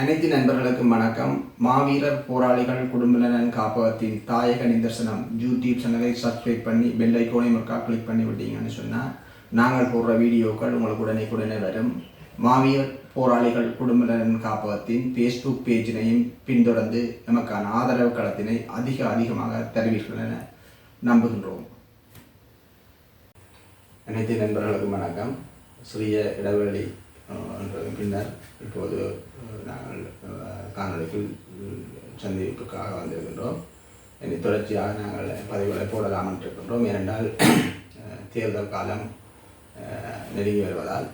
அனைத்து நண்பர்களுக்கும் வணக்கம். மாவீரர் போராளிகள் குடும்பநலன் காப்பகத்தின் தாயக நிதர்சனம் யூடியூப் சேனலை சப்ஸ்கிரைப் பண்ணி பெல் ஐக்கோனை மக்கா கிளிக் பண்ணி விட்டீங்கன்னு சொன்னால் நாங்கள் போடுற வீடியோக்கள் உங்களுக்கு உடனே உடனே வரும். மாவீரர் போராளிகள் குடும்பநலன் காப்பகத்தின் ஃபேஸ்புக் பேஜினையும் பின்தொடர்ந்து நமக்கான ஆதரவு களத்தினை அதிக அதிகமாக தருவீர்கள் என நம்புகின்றோம். அனைத்து நண்பர்களுக்கும் வணக்கம். சிறிய இடைவெளி பின்னர் இப்போது நாங்கள் அஹ், சந்திப்புக்காக வந்திருக்கின்றோம். இனி தொடர்ச்சியாக நாங்கள் பதிவுகளை போடலாம் இருக்கின்றோம் ஏனென்றால் தேர்தல் காலம் நெருங்கி வருவதால்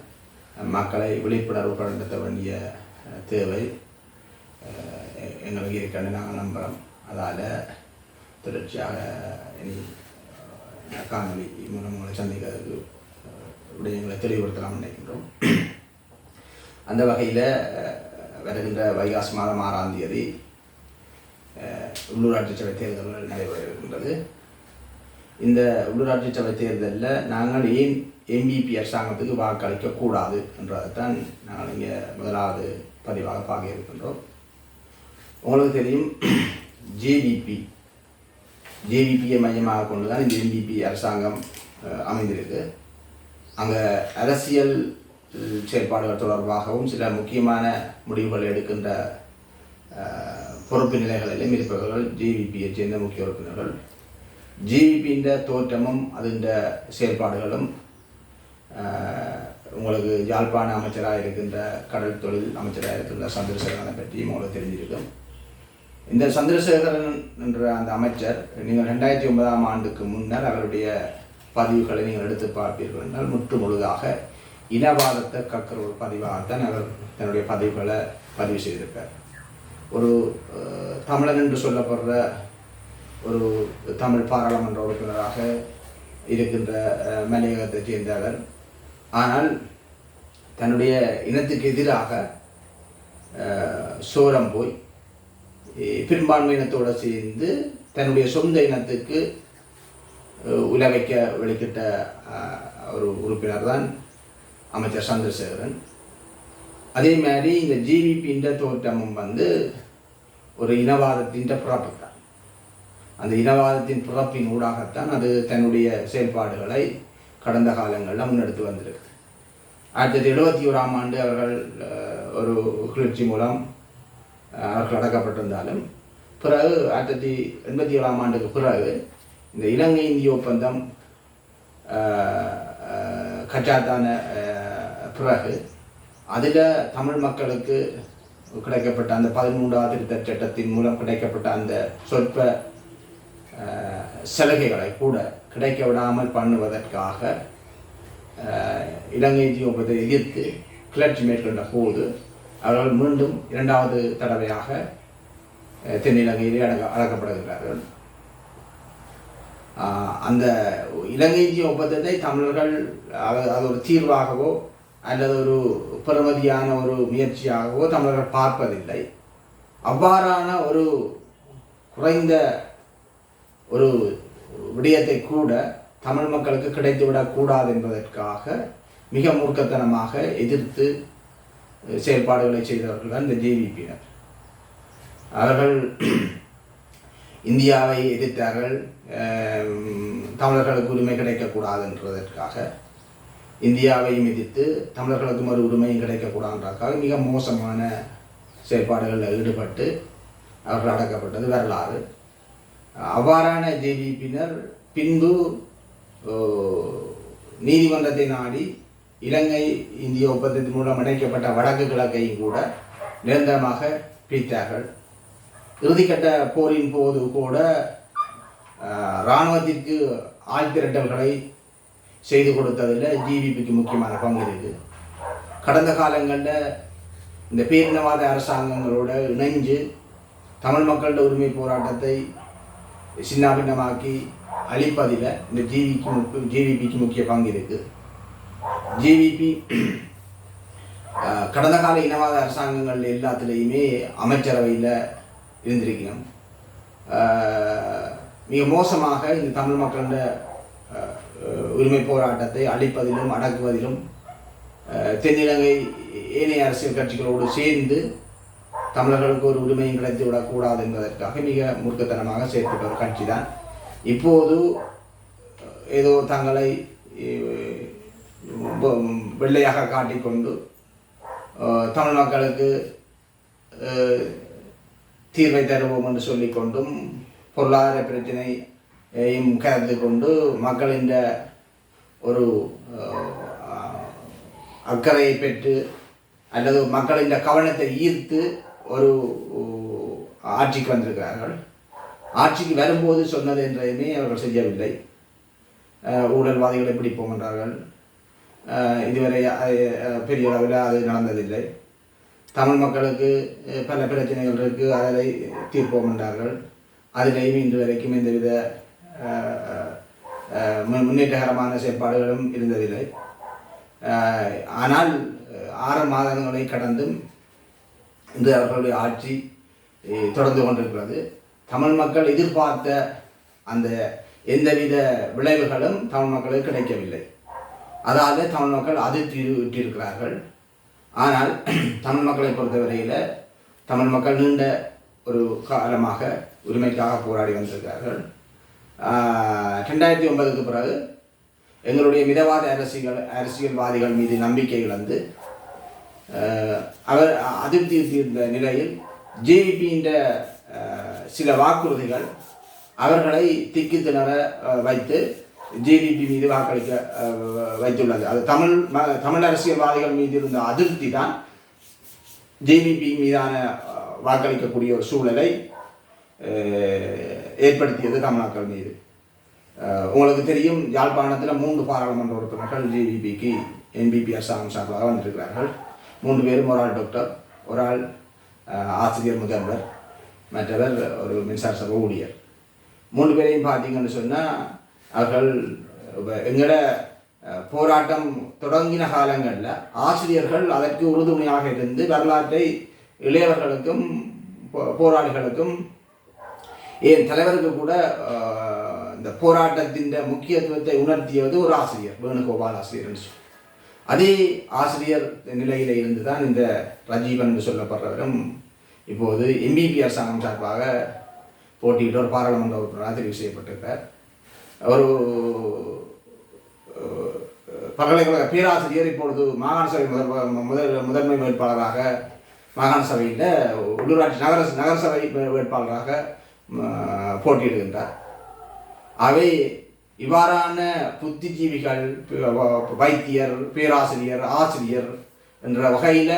மக்களை விழிப்புணர்வு படுத்த வேண்டிய தேவை எங்களுக்கு இருக்கின்ற நாங்கள் நம்புகிறோம் அதால் தொடர்ச்சியாக இனி காணொலி காணொளி மூலம் உங்களை சந்திக்கிறதுக்கு விடயங்களை தெளிவுபடுத்தலாம் நினைக்கின்றோம். அந்த வகையில் வருகின்ற வைகாசி மாதம் ஆறாம் தேதி உள்ளூராட்சி சபை தேர்தல்கள் நடைபெற இருக்கின்றது இந்த உள்ளூராட்சி சபை தேர்தலில் நாங்கள் ஏன் எம்பிபி அரசாங்கத்துக்கு வாக்களிக்க கூடாது என்றதைத்தான் நாங்கள் இங்கே முதலாவது பதிவாக பார்க்க இருக்கின்றோம் உங்களுக்கு தெரியும் ஜேவிபி ஜேவிபியை மையமாக கொண்டு தான் இந்த எம்பிபி அரசாங்கம் அமைந்திருக்கு. அங்கே அரசியல் செயற்பாடுகள் செயல்பாடுகள் தொடர்பாகவும் சில முக்கியமான முடிவுகள் எடுக்கின்ற பொறுப்பு நிலைகளிலும் இருப்பவர்கள் ஜிவிபியை சேர்ந்த முக்கிய உறுப்பினர்கள். ஜேவிபியின் தோற்றமும் அதின் செயல்பாடுகளும் உங்களுக்கு யாழ்ப்பாண அமைச்சராக இருக்கின்ற கடல் தொழில் அமைச்சராக இருக்கின்ற சந்திரசேகரனை பற்றியும் உங்களுக்கு தெரிஞ்சிருக்கும். இந்த சந்திரசேகரன் என்ற அந்த அமைச்சர் நீங்கள் ரெண்டாயிரத்தி ஒன்பதாம் ஆண்டுக்கு முன்னர் அவருடைய பதிவுகளை நீங்கள் எடுத்து பார்ப்பீர்கள் என்றால் முற்று முழுதாக இனவாதத்தை கற்கிற ஒரு பதிவாக தான் அவர் தன்னுடைய பதிவுகளை பதிவு செய்திருப்பார் ஒரு தமிழன் என்று சொல்லப்படுற ஒரு தமிழ் பாராளுமன்ற உறுப்பினராக இருக்கின்ற மலையகத்தை சேர்ந்தவர் ஆனால் தன்னுடைய இனத்துக்கு எதிராக சோரம் போய் பெரும்பான்மை இனத்தோடு சேர்ந்து தன்னுடைய சொந்த இனத்துக்கு உலகைக்க உலவைக்க வெளிக்கிட்ட ஒரு உறுப்பினர் தான் அமைச்சர் சந்திரசேகரன். அதே மாதிரி இந்த ஜிவிபின்ற தோற்றமும் வந்து ஒரு இனவாதத்தின் பிறப்பு தான் அந்த இனவாதத்தின் பிறப்பின் ஊடாகத்தான் அது தன்னுடைய செயல்பாடுகளை கடந்த காலங்களில் முன்னெடுத்து வந்திருக்கு ஆயிரத்தி தொள்ளாயிரத்தி எழுபத்தி ஓராம் ஆண்டு அவர்கள் ஒரு கிளர்ச்சி மூலம் அவர்கள் அடக்கப்பட்டிருந்தாலும் பிறகு ஆயிரத்தி தொள்ளாயிரத்தி எண்பத்தி ஏழாம் ஆண்டுக்கு பிறகு இந்த இலங்கை இந்திய ஒப்பந்தம் கச்சாத்தான பிறகு அதில் தமிழ் மக்களுக்கு கிடைக்கப்பட்ட அந்த பதிமூன்றாவது திருத்த சட்டத்தின் மூலம் கிடைக்கப்பட்ட அந்த சொற்ப சலுகைகளை கூட கிடைக்க விடாமல் பண்ணுவதற்காக அஹ், இலங்கை இந்திய எதிர்த்து கிளர்ச்சி மேற்கொண்ட போது அவர்கள் மீண்டும் இரண்டாவது தடவையாக தென்னிலங்கையிலே அடக்க அடக்கப்படுகிறார்கள். அந்த இலங்கை ஜி ஒப்பந்தத்தை தமிழர்கள் அது ஒரு தீர்வாகவோ அல்லது ஒரு பெறுமதியான ஒரு முயற்சியாகவோ தமிழர்கள் பார்ப்பதில்லை. அவ்வாறான ஒரு குறைந்த ஒரு விடயத்தை கூட தமிழ் மக்களுக்கு கிடைத்துவிடக்கூடாது என்பதற்காக மிக மூர்க்கத்தனமாக எதிர்த்து செயல்பாடுகளை செய்தவர்கள் தான் இந்த ஜேவிபியினர். அவர்கள் இந்தியாவை எதிர்த்தார்கள் தமிழர்களுக்கு உரிமை கிடைக்கக்கூடாது என்றதற்காக இந்தியாவையும் மிதித்து தமிழர்களுக்கு மறு உரிமையும் கிடைக்கக்கூடாதுன்றதுக்காக மிக மோசமான செயற்பாடுகளில் ஈடுபட்டு அவர்கள் அடக்கப்பட்டது வரலாறு. அவ்வாறான ஜேவிபியினர் பின்பு நீதிமன்றத்தை நாடி இலங்கை இந்திய ஒப்பந்தத்தின் மூலம் இணைக்கப்பட்ட வடக்கு கிழக்கையும் கூட நிரந்தரமாக பிரித்தார்கள். இறுதிக்கட்ட போரின் போது கூட இராணுவத்திற்கு ஆள் செய்து கொடுத்ததில் ஜிவிபிக்கு முக்கியமான பங்கு இருக்குது. கடந்த காலங்களில் இந்த பேரினவாத அரசாங்கங்களோட இணைஞ்சு தமிழ் மக்களோட உரிமை போராட்டத்தை சின்னாபின்னமாக்கி அழிப்பதில் இந்த ஜிவிக்கு முக்கிய ஜிவிபிக்கு முக்கிய பங்கு இருக்குது ஜிவிபி கடந்த கால இனவாத அரசாங்கங்கள் எல்லாத்துலேயுமே அமைச்சரவையில் இருந்திருக்கணும் மிக மோசமாக இந்த தமிழ் மக்களோட உரிமை போராட்டத்தை அழிப்பதிலும் அடக்குவதிலும் தென்னிலங்கை ஏனைய அரசியல் கட்சிகளோடு சேர்ந்து தமிழர்களுக்கு ஒரு உரிமையும் கிடைத்து விடக்கூடாது என்பதற்காக மிக மூர்க்கத்தனமாக செயற்பட்ட ஒரு கட்சி தான் இப்போது ஏதோ தங்களை வெள்ளையாக காட்டிக்கொண்டு தமிழ் மக்களுக்கு தீர்வை தருவோம் என்று சொல்லிக்கொண்டும் பொருளாதார பிரச்சினையையும் கருத்து கொண்டு மக்களின் ஒரு அக்கறையை பெற்று அல்லது மக்களின் கவனத்தை ஈர்த்து ஒரு ஆட்சிக்கு வந்திருக்கிறார்கள். ஆட்சிக்கு வரும்போது சொன்னது என்றதையுமே அவர்கள் செய்யவில்லை. ஊழல்வாதிகளை பிடிப்போம் என்றார்கள். இதுவரை பெரிய அளவில் அது நடந்ததில்லை. தமிழ் மக்களுக்கு பல பிரச்சனைகள் இருக்குது அதை தீர்ப்போம் என்றார்கள். அதிலேயும் இன்று வரைக்கும் எந்தவித முன்னேற்றகரமான செயற்பாடுகளும் இருந்ததில்லை. ஆனால் ஆறு மாதங்களை கடந்தும் இன்று அவர்களுடைய ஆட்சி தொடர்ந்து கொண்டிருக்கிறது. தமிழ் மக்கள் எதிர்பார்த்த அந்த எந்தவித விளைவுகளும் தமிழ் மக்களுக்கு கிடைக்கவில்லை. அதாவது தமிழ் மக்கள் அதிர்ச்சி விட்டிருக்கிறார்கள் ஆனால் தமிழ் மக்களை பொறுத்தவரையில் தமிழ் மக்கள் நீண்ட ஒரு காலமாக உரிமைக்காக போராடி வந்திருக்கிறார்கள். ரெண்டாயிரத்தி ஒன்பதுக்கு பிறகு எங்களுடைய மிதவாத அரசியல் அரசியல்வாதிகள் மீது நம்பிக்கை இழந்து அவர் அதிருப்தி இருந்த நிலையில் ஜேவிபின்ற சில வாக்குறுதிகள் அவர்களை திக்கி திணற வைத்து ஜேவிபி மீது வாக்களிக்க வைத்துள்ளது. அது தமிழ் ம- தமிழ் அரசியல்வாதிகள் மீது இருந்த அதிருப்தி தான் ஜேவிபி மீதான வாக்களிக்கக்கூடிய ஒரு சூழலை ஏற்படுத்தியது தமிழ்நாக்கள் மீது. உங்களுக்கு தெரியும் யாழ்ப்பாணத்தில் மூன்று பாராளுமன்ற உறுப்பினர்கள் ஜிபிபிக்கு என்பிபி அரசாங்கம் சார்பாக வந்திருக்கிறார்கள். மூன்று பேரும் ஒரு ஆள் டாக்டர் ஒரு ஆள் ஆசிரியர் முதல்வர் மற்றவர் ஒரு மின்சார சபை ஊழியர். மூணு பேரையும் பார்த்தீங்கன்னு சொன்னால் அவர்கள் எங்களோட போராட்டம் தொடங்கின காலங்களில் ஆசிரியர்கள் அதற்கு உறுதுணையாக இருந்து வரலாற்றை இளையவர்களுக்கும் போ- போராளிகளுக்கும் ஏன் தலைவருக்கு கூட இந்த போராட்டத்தின் முக்கியத்துவத்தை உணர்த்தியது ஒரு ஆசிரியர் வேணுகோபால் ஆசிரியர் என்று சொல்லி அதே ஆசிரியர் நிலையில இருந்து தான் இந்த ரஜீவன் என்று சொல்லப்படுறவரும் இப்போது எம்பிபி அரசாங்கம் சார்பாக போட்டியிட்ட ஒரு பாராளுமன்ற உறுப்பினராக தெரிவு செய்யப்பட்டிருக்கார். ஒரு பல்கலைக்கழக பேராசிரியர் இப்பொழுது மாகாண சபை முதல் முதல் முதன்மை வேட்பாளராக மாகாண சபையில் உள்ளூராட்சி நகர நகரசபை வேட்பாளராக போட்டியிடுகின்றார். அவை இவ்வாறான புத்திஜீவிகள் வைத்தியர் பேராசிரியர் ஆசிரியர் என்ற வகையில்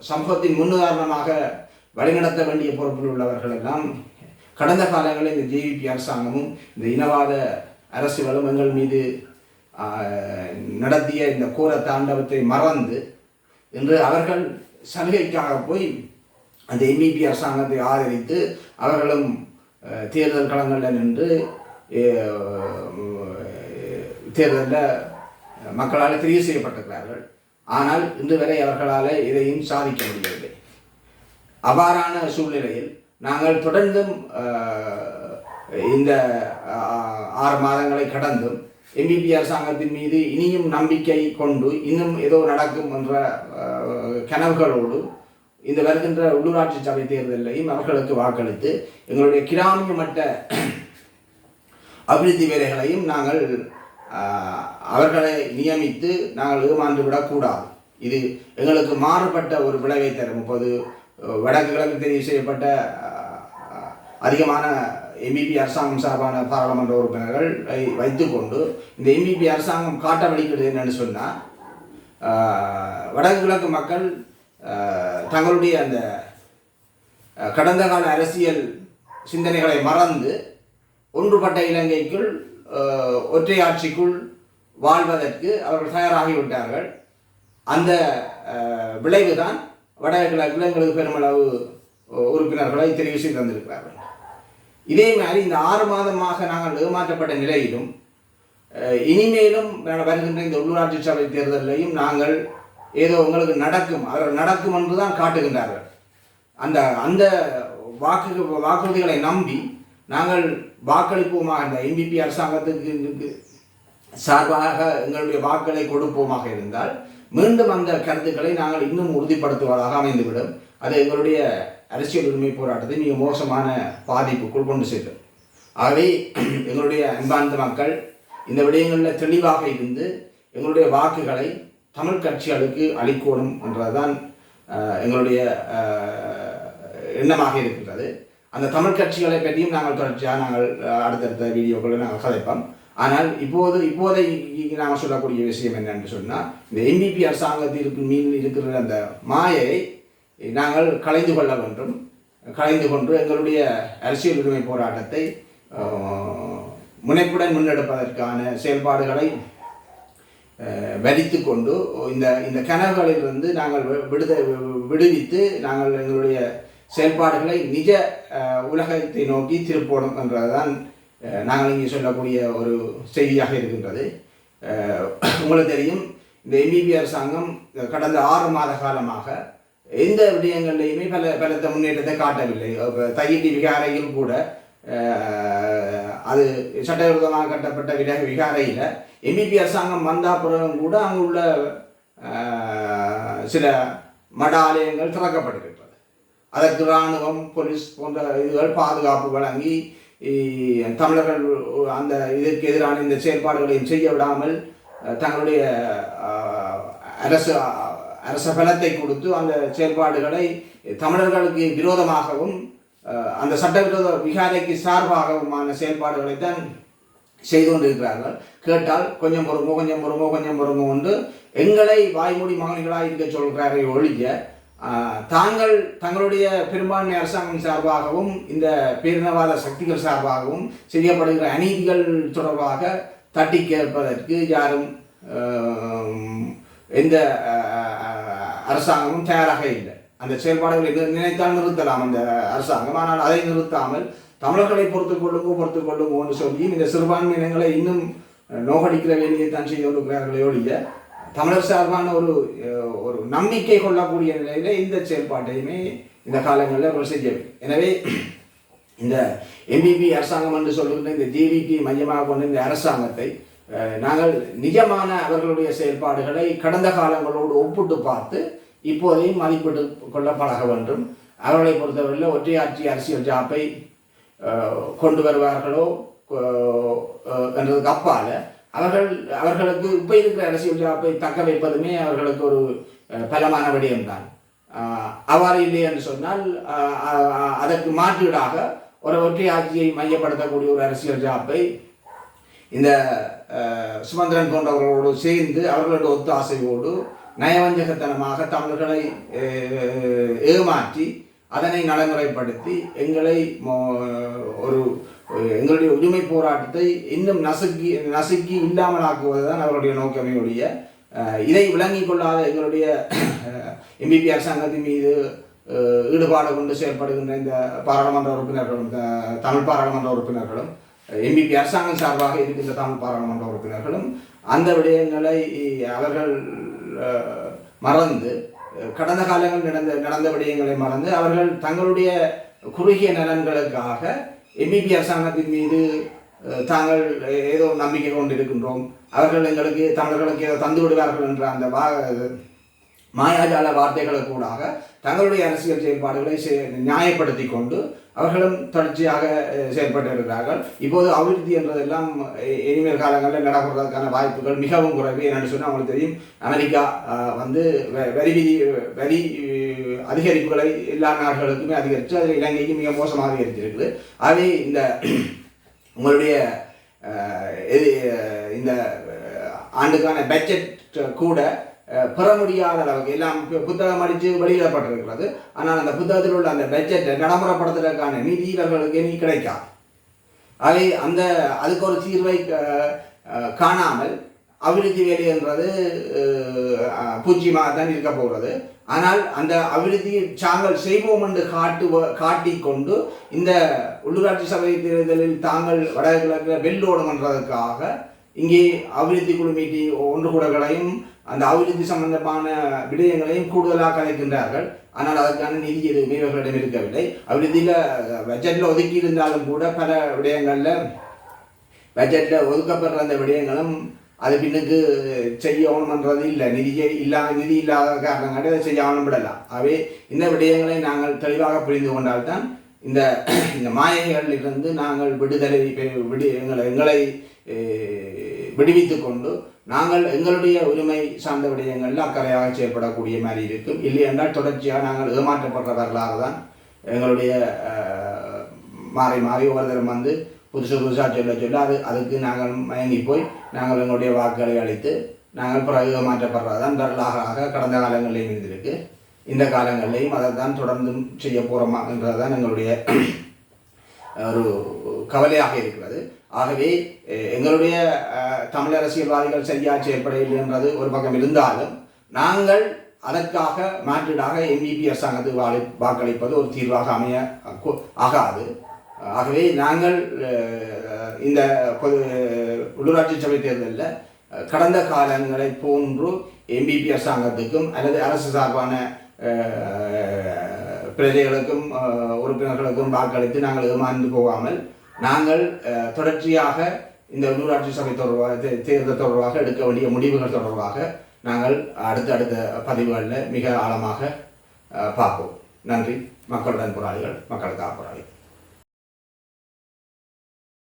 சமூகத்தின் முன்னுதாரணமாக வழிநடத்த வேண்டிய பொறுப்பில் உள்ளவர்கள் எல்லாம் கடந்த காலங்களில் இந்த ஜேவிபி அரசாங்கமும் இந்த இனவாத அரசுகளும் எங்கள் மீது நடத்திய இந்த கோர தாண்டவத்தை மறந்து இன்று அவர்கள் சலுகைக்காக போய் அந்த எம்பிபி அரசாங்கத்தை ஆதரித்து அவர்களும் தேர்தல் களங்களில் நின்று தேர்தலில் மக்களால் தெரிவு செய்யப்பட்டிருக்கிறார்கள். ஆனால் இன்று வரை அவர்களால் எதையும் சாதிக்க முடியவில்லை. அவ்வாறான சூழ்நிலையில் நாங்கள் தொடர்ந்தும் இந்த ஆறு மாதங்களை கடந்தும் எம்பிபி அரசாங்கத்தின் மீது இனியும் நம்பிக்கை கொண்டு இன்னும் ஏதோ நடக்கும் என்ற கனவுகளோடு இந்த வருகின்ற உள்ளூராட்சி சபை தேர்தலையும் அவர்களுக்கு வாக்களித்து எங்களுடைய கிராமிய மட்ட அபிவிருத்தி வேலைகளையும் நாங்கள் அவர்களை நியமித்து நாங்கள் ஏமாந்து விடக்கூடாது இது எங்களுக்கு மாறுபட்ட ஒரு விளைவை தரும். இப்போது வடக்கு கிழக்கு தெரிவு செய்யப்பட்ட அதிகமான எம்பிபி அரசாங்கம் சார்பான பாராளுமன்ற உறுப்பினர்கள் வைத்துக்கொண்டு இந்த எம்பிபி அரசாங்கம் காட்ட வழிக்கிறது என்னன்னு சொன்னால் வடக்கு கிழக்கு மக்கள் தங்களுடைய அந்த கடந்த கால அரசியல் சிந்தனைகளை மறந்து ஒன்றுபட்ட இலங்கைக்குள் ஒற்றை ஆட்சிக்குள் வாழ்வதற்கு அவர்கள் தயாராகிவிட்டார்கள். அந்த விளைவு விளைவுதான் வடகிழக்கில் எங்களுக்கு பெருமளவு உறுப்பினர்களை தெரிவு செய்து தந்திருக்கிறார்கள். இதே மாதிரி இந்த ஆறு மாதமாக நாங்கள் ஏமாற்றப்பட்ட நிலையிலும் இனிமேலும் வருகின்ற இந்த உள்ளூராட்சி சபை தேர்தலையும் நாங்கள் ஏதோ உங்களுக்கு நடக்கும். அவர்கள் நடக்கும் என்று தான் காட்டுகின்றார்கள். அந்த அந்த வாக்கு வாக்குறுதிகளை நம்பி நாங்கள் வாக்களிப்போமாக இந்த எம்பிபி அரசாங்கத்துக்கு சார்பாக எங்களுடைய வாக்குகளை கொடுப்போமாக இருந்தால் மீண்டும் அந்த கருத்துக்களை நாங்கள் இன்னும் உறுதிப்படுத்துவதாக அமைந்துவிடும். அது எங்களுடைய அரசியல் உரிமை போராட்டத்தை மிக மோசமான பாதிப்புக்குள் கொண்டு செல்லும். ஆகவே எங்களுடைய அன்பார்ந்த மக்கள் இந்த விடயங்களில் தெளிவாக இருந்து எங்களுடைய வாக்குகளை தமிழ் கட்சிகளுக்கு அளிக்கோடும் என்றதுதான் எங்களுடைய எண்ணமாக இருக்கின்றது. அந்த தமிழ் கட்சிகளை பற்றியும் நாங்கள் தொடர்ச்சியாக நாங்கள் அடுத்தடுத்த வீடியோக்களை நாங்கள் கதைப்போம். ஆனால் இப்போது இப்போதைக்கு நாங்கள் சொல்லக்கூடிய விஷயம் என்னன்னு சொன்னால் இந்த எம்பிபி அரசாங்கத்திற்கு மீன் இருக்கிற அந்த மாயை நாங்கள் கலைந்து கொள்ள வேண்டும். கலைந்து கொண்டு எங்களுடைய அரசியல் உரிமை போராட்டத்தை முனைப்புடன் முன்னெடுப்பதற்கான செயல்பாடுகளை வரித்து கொண்டு இந்த இந்த கனவுகளிலிருந்து நாங்கள் வி- விடுத விடுவித்து நாங்கள் எங்களுடைய செயல்பாடுகளை நிஜ உலகத்தை நோக்கி திருப்போடும் என்றதுதான் நாங்கள் இங்கே சொல்லக்கூடிய ஒரு செய்தியாக இருக்கின்றது. உங்களுக்கு தெரியும் இந்த எம்பிபி அரசாங்கம் கடந்த ஆறு மாத காலமாக எந்த விடயங்கள்லையுமே பல பலத்த முன்னேற்றத்தை காட்டவில்லை. தையிட்டி விகாரையில் கூட அது சட்டவிரோதமாக கட்டப்பட்ட விரக விகாரையில் எம்பிபி அரசாங்கம் வந்தா பிறகும் கூட அங்கு உள்ள சில மட ஆலயங்கள் திறக்கப்பட்டிருக்கிறது. அதற்கு இராணுவம் போலீஸ் போன்ற இதுகள் பாதுகாப்பு வழங்கி தமிழர்கள் அந்த இதற்கு எதிரான இந்த செயற்பாடுகளையும் செய்ய விடாமல் தங்களுடைய அரசு அரச பலத்தை கொடுத்து அந்த செயல்பாடுகளை தமிழர்களுக்கு விரோதமாகவும் அந்த சட்டவிரோத விகாரைக்கு சார்பாகவுமான செயல்பாடுகளை தான் செய்து கொண்டிருக்கிறார்கள் கேட்டால் கொஞ்சம் பொறுமோ கொஞ்சம் பொறுமோ கொஞ்சம் பொறுமோ என்று எங்களை வாய்மொழி மகன்களாக இருக்க சொல்கிறாரை ஒழிய தாங்கள் தங்களுடைய பெரும்பான்மை அரசாங்கம் சார்பாகவும் இந்த பேரினவாத சக்திகள் சார்பாகவும் செய்யப்படுகிற அநீதிகள் தொடர்பாக தட்டி கேட்பதற்கு யாரும் எந்த அரசாங்கமும் தயாராக இல்லை. அந்த செயல்பாடுகளை நினைத்தால் நிறுத்தலாம். அந்த அரசாங்கம். ஆனால் அதை நிறுத்தாமல் தமிழர்களை பொறுத்துக் கொள்ளுங்கோ பொறுத்துக் கொள்ளுங்கோன்னு சொல்லி இந்த சிறுபான்மையினங்களை இன்னும் நோகடிக்கிற வேலையை தான் செய்து கொண்டிருக்கிறார்களே ஒழிய தமிழர் சார்பான ஒரு ஒரு நம்பிக்கை கொள்ளக்கூடிய நிலையில இந்த செயல்பாட்டையுமே இந்த காலங்களில் அவர்கள் செய்யவில்லை. எனவே இந்த எம்பிபி அரசாங்கம் என்று சொல்லுகின்ற இந்த ஜிவிபி மையமாக கொண்ட இந்த அரசாங்கத்தை நாங்கள் நிஜமான அவர்களுடைய செயல்பாடுகளை கடந்த காலங்களோடு ஒப்பிட்டு பார்த்து இப்போதையும் மதிப்பிட்டு கொள்ள பழக வேண்டும். அவர்களை பொறுத்தவரையில் ஒற்றையாட்சி அரசியல் ஜாப்பை கொண்டு வருவார்களோ என்றதுக்கு அப்பால் அவர்கள் அவர்களுக்கு இப்போ இருக்கிற அரசியல் ஜாப்பை தக்க வைப்பதுமே அவர்களுக்கு ஒரு பலமான விடயம்தான். அவ்வாறு இல்லை என்று சொன்னால் அதற்கு மாற்றீடாக ஒரு ஒற்றை ஆட்சியை மையப்படுத்தக்கூடிய ஒரு அரசியல் ஜாப்பை இந்த சுமந்திரன் போன்றவர்களோடு சேர்ந்து அவர்களோட ஒத்தாசையோடு நயவஞ்சகத்தனமாக தமிழர்களை ஏமாற்றி அதனை நடைமுறைப்படுத்தி எங்களை மோ- ஒரு எங்களுடைய உரிமை போராட்டத்தை இன்னும் நசுக்கி நசுக்கி இல்லாமலாக்குவதுதான் அவருடைய நோக்கமே உடைய இதை விளங்கிக் கொள்ளாத எங்களுடைய எம்பிபி அரசாங்கத்தின் மீது ஈடுபாடு கொண்டு செயல்படுகின்ற இந்த பாராளுமன்ற உறுப்பினர்களும் தமிழ் பாராளுமன்ற உறுப்பினர்களும் எம்பிபி அரசாங்கம் சார்பாக இருக்கின்ற தமிழ் பாராளுமன்ற உறுப்பினர்களும் அந்த விடயங்களை அவர்கள் மறந்து கடந்த காலங்கள் நடந்த நடந்த விடயங்களை மறந்து அவர்கள் தங்களுடைய குறுகிய நலன்களுக்காக எம்பிபி அரசாங்கத்தின் மீது தாங்கள் ஏதோ நம்பிக்கை கொண்டிருக்கின்றோம். அவர்கள் எங்களுக்கு தமிழர்களுக்கு ஏதோ தந்து விடுவார்கள் என்ற அந்த வா மாயாஜால வார்த்தைகளை கூடாக தங்களுடைய அரசியல் செயல்பாடுகளை நியாயப்படுத்தி கொண்டு அவர்களும் தொடர்ச்சியாக செயல்பட்டு இருக்கிறார்கள் இப்போது அபிவிருத்தி என்றதெல்லாம் இனிமேல் காலங்களில் நடக்கிறதுக்கான வாய்ப்புகள் மிகவும் குறைவு. என்னென்னு சொன்னால் அவங்களுக்கு தெரியும் அமெரிக்கா வந்து வரி விதி வரி அதிகரிப்புகளை எல்லா நாடுகளுக்குமே அதிகரித்து அதில் இலங்கைக்கு மிக மோசமாக அதிகரித்திருக்குது ஆகவே இந்த உங்களுடைய இது இந்த ஆண்டுக்கான பட்ஜெட் கூட பெற முடியாத அளவுக்கு. எல்லாம் புத்தகம் அடித்து வெளியிடப்பட்டிருக்கிறது ஆனால் அந்த புத்தகத்தில் உள்ள அந்த பட்ஜெட்டை நடைமுறைப்படுத்துவதற்கான நிதி இவர்களுக்கு இனி கிடைக்காது. ஆகவே அந்த அதுக்கு ஒரு தீர்வை காணாமல் அபிவிருத்தி வேலை என்றது பூஜ்ஜியமாக தான் இருக்க போகிறது. ஆனால் அந்த அபிவிருத்தியை தாங்கள் செய்வோம் என்று காட்டு காட்டிக்கொண்டு இந்த உள்ளூராட்சி சபை தேர்தலில் தாங்கள் வடகிழக்கில் வெல்லோடும் என்றதற்காக இங்கே அபிவிருத்தி குழு மீட்டி ஒன்று கூடங்களையும் அந்த அபிவிருத்தி சம்பந்தமான விடயங்களையும் கூடுதலாக கலைக்கின்றார்கள். ஆனால் அதற்கான நிதி எதுவுமே இவர்களிடம் இருக்கவில்லை. அபிவிருத்தியில் பட்ஜெட்டில் ஒதுக்கி இருந்தாலும் கூட பல விடயங்களில் பட்ஜெட்டில் ஒதுக்கப்படுற அந்த விடயங்களும் அது பின்னுக்கு செய்யணும்ன்றது இல்லை. நிதி இல்லாத நிதி இல்லாத காரணங்காட்டி அதை செய்யாமலும் விடலாம் ஆகவே இந்த விடயங்களை நாங்கள் தெளிவாக புரிந்து கொண்டால்தான் இந்த இந்த மாயைகளிலிருந்து நாங்கள் விடுதலை பெ- விடு எங்களை எங்களை விடுவித்து கொண்டு நாங்கள் எங்களுடைய உரிமை சார்ந்த விடயங்களில் அக்கறையாக செயல்படக்கூடிய மாதிரி இருக்கும். இல்லை என்றால் தொடர்ச்சியாக நாங்கள் ஏமாற்றப்படுறவர்களாக தான் எங்களுடைய மாறி மாறி ஒவ்வொரு வந்து புதுசு புதுசாக சொல்ல சொல்ல அது அதுக்கு நாங்கள் மயங்கி போய் நாங்கள் எங்களுடைய வாக்குகளை அளித்து நாங்கள் பிறகு ஏமாற்றப்படுறது தான் வரலாறாக கடந்த காலங்களிலும் இருந்திருக்கு. இந்த காலங்களிலையும் அதை தான் தொடர்ந்து செய்ய போகிறோமா என்றதுதான் எங்களுடைய ஒரு கவலையாக இருக்கிறது. ஆகவே எங்களுடைய தமிழ் அரசியல்வாதிகள் சரியாக செயல்படவில்லை என்றது ஒரு பக்கம் இருந்தாலும் நாங்கள் அதற்காக மாற்றீடாக எம்பிபி அரசாங்கத்துக்கு வாழை வாக்களிப்பது ஒரு தீர்வாக அமைய ஆகாது. ஆகவே நாங்கள் இந்த பொது உள்ளூராட்சி சபை தேர்தலில் கடந்த காலங்களை போன்று எம்பிபி அரசாங்கத்துக்கும் அல்லது அரசு சார்பான பிரதிகளுக்கும் பிரஜைகளுக்கும் உறுப்பினர்களுக்கும் வாக்களித்து நாங்கள் ஏமாந்து போகாமல் நாங்கள் தொடர்ச்சியாக இந்த உள்ளூராட்சி சபை தொடர்பாக தே- தேர்தல் தொடர்பாக எடுக்க வேண்டிய முடிவுகள் தொடர்பாக நாங்கள் அடுத்தடுத்த பதிவுகளில் மிக ஆழமாக பார்ப்போம். நன்றி. மக்களுடன் போராளிகள் மக்களுக்காக போராளிகள்.